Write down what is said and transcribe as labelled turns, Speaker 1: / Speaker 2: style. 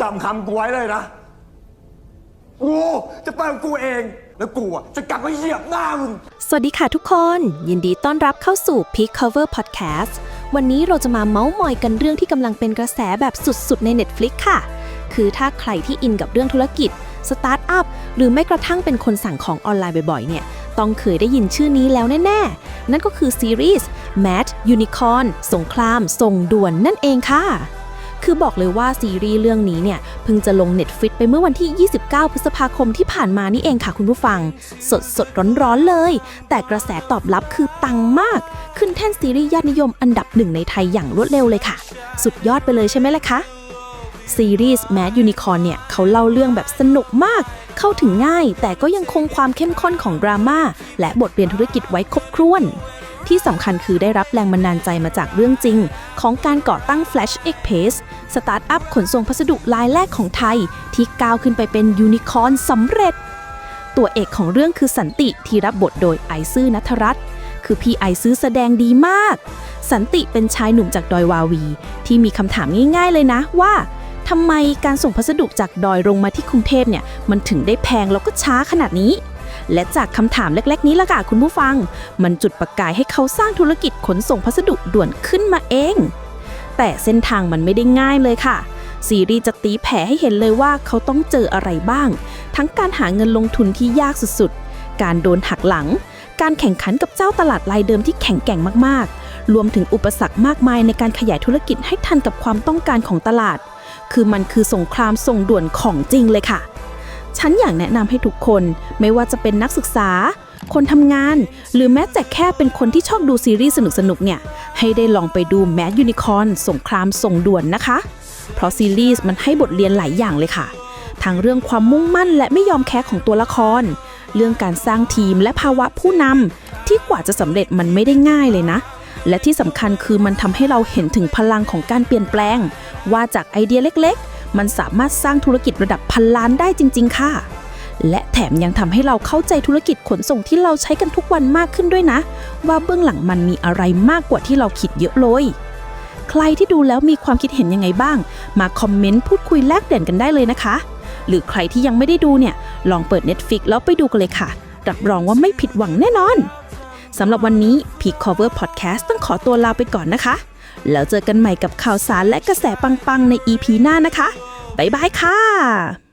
Speaker 1: จำคำกูไว้เลยนะ กูจะไปของกูเอง แล้วกูอะจะกลับมาเหยียบหน้ามึง
Speaker 2: สวัสดีค่ะทุกคน ยินดีต้อนรับเข้าสู่ Peak Cover Podcast วันนี้เราจะมาเมาส์มอยกันเรื่องที่กำลังเป็นกระแสแบบสุดๆ ใน Netflix ค่ะ คือถ้าใครที่อินกับเรื่องธุรกิจ สตาร์ทอัพ หรือไม่กระทั่งเป็นคนสั่งของออนไลน์บ่อยๆ เนี่ย ต้องเคยได้ยินชื่อนี้แล้วแน่ๆ นั่นก็คือซีรีส์ Mad Unicorn สงครามส่งด่วนนั่นเองค่ะ คือบอกเลยว่าซีรีส์เรื่องนี้เนี่ยเพิ่งจะลง Netflix ไปเมื่อวันที่ 29 พฤษภาคมที่ผ่านมานี่เองค่ะคุณผู้ฟัง สดสดร้อนร้อนๆเลย แต่กระแสตอบรับคือปังมาก ขึ้นแท่นซีรีส์ยอดนิยมอันดับหนึ่งในไทยอย่างรวดเร็วเลยค่ะ สุดยอดไปเลยใช่ไหมล่ะคะซีรีส์ Mad Unicorn เนี่ยเขาเล่าเรื่องแบบสนุกมาก เข้าถึงง่าย แต่ก็ยังคงความเข้มข้นของดราม่าและบทเรียนธุรกิจไว้ครบครัน ที่สำคัญคือได้รับแรงบันดาลใจมาจากเรื่องจริง ของการก่อตั้ง Flash Express สตาร์ทอัพขนส่งพัสดุรายแรกของไทย ที่ก้าวขึ้นไปเป็นยูนิคอร์นสำเร็จ ตัวเอกของเรื่องคือสันติที่รับบทโดยไอซื่อนัทรัตน์คือพี่ไอซื่อแสดงดีมาก สันติเป็นชายหนุ่มจากดอยวาวี ที่มีคำถามง่ายๆเลยนะว่าทำไมการส่งพัสดุจากดอยลงมาที่กรุงเทพเนี่ยมันถึงได้แพงแล้วก็ช้าขนาดนี้ และจากคำถามเล็ก ๆ นี้ล่ะค่ะคุณผู้ฟัง มันจุดประกายให้เขาสร้างธุรกิจขนส่งพัสดุด่วนขึ้นมาเอง แต่เส้นทางมันไม่ได้ง่ายเลยค่ะ ซีรีส์จะตีแผ่ให้เห็นเลยว่าเขาต้องเจออะไรบ้าง ทั้งการหาเงินลงทุนที่ยากสุดๆ การโดนหักหลัง การแข่งขันกับเจ้าตลาดรายเดิมที่แข็งแกร่งมากๆ รวมถึงอุปสรรคมากมายในการขยายธุรกิจให้ทันกับความต้องการของตลาด คือมันคือสงครามส่งด่วนของจริงเลยค่ะ ฉันอยากแนะนำให้ทุกคนไม่ว่าจะเป็นนักศึกษา คนทำงาน หรือแม้แต่แค่เป็นคนที่ชอบดูซีรีส์สนุกๆเนี่ย ให้ได้ลองไปดู Mad Unicorn สงครามส่งด่วนนะคะ เพราะซีรีส์มันให้บทเรียนหลายอย่างเลยค่ะ ทั้งเรื่องความมุ่งมั่นและไม่ยอมแพ้ของตัวละคร เรื่องการสร้างทีมและภาวะผู้นำที่กว่าจะสำเร็จมันไม่ได้ง่ายเลยนะและที่สำคัญคือมันทำให้เราเห็นถึงพลังของการเปลี่ยนแปลง ว่าจากไอเดียเล็กๆ มันสามารถสร้างธุรกิจระดับพันล้านได้จริง ๆ ค่ะ และแถมยังทำให้เราเข้าใจธุรกิจขนส่งที่เราใช้กันทุกวันมากขึ้นด้วยนะ ว่าเบื้องหลังมันมีอะไรมากกว่าที่เราคิดเยอะเลยใครที่ดูแล้วมีความคิดเห็นยังไงบ้าง มาคอมเมนต์พูดคุยแลกเปลี่นกันได้เลยนะคะ หรือใครที่ยังไม่ได้ดูเนี่ย ลองเปิด Netflix แล้วไปดูกันเลยค่ะ รับรองว่าไม่ผิดหวังแน่นอน สำหรับวันนี้ Peak Cover Podcast ต้องขอตัวลาไปก่อนนะคะ แล้วเจอกันใหม่กับข่าวสารและกระแสปังๆใน EP หน้านะคะ บ๊ายบายค่ะ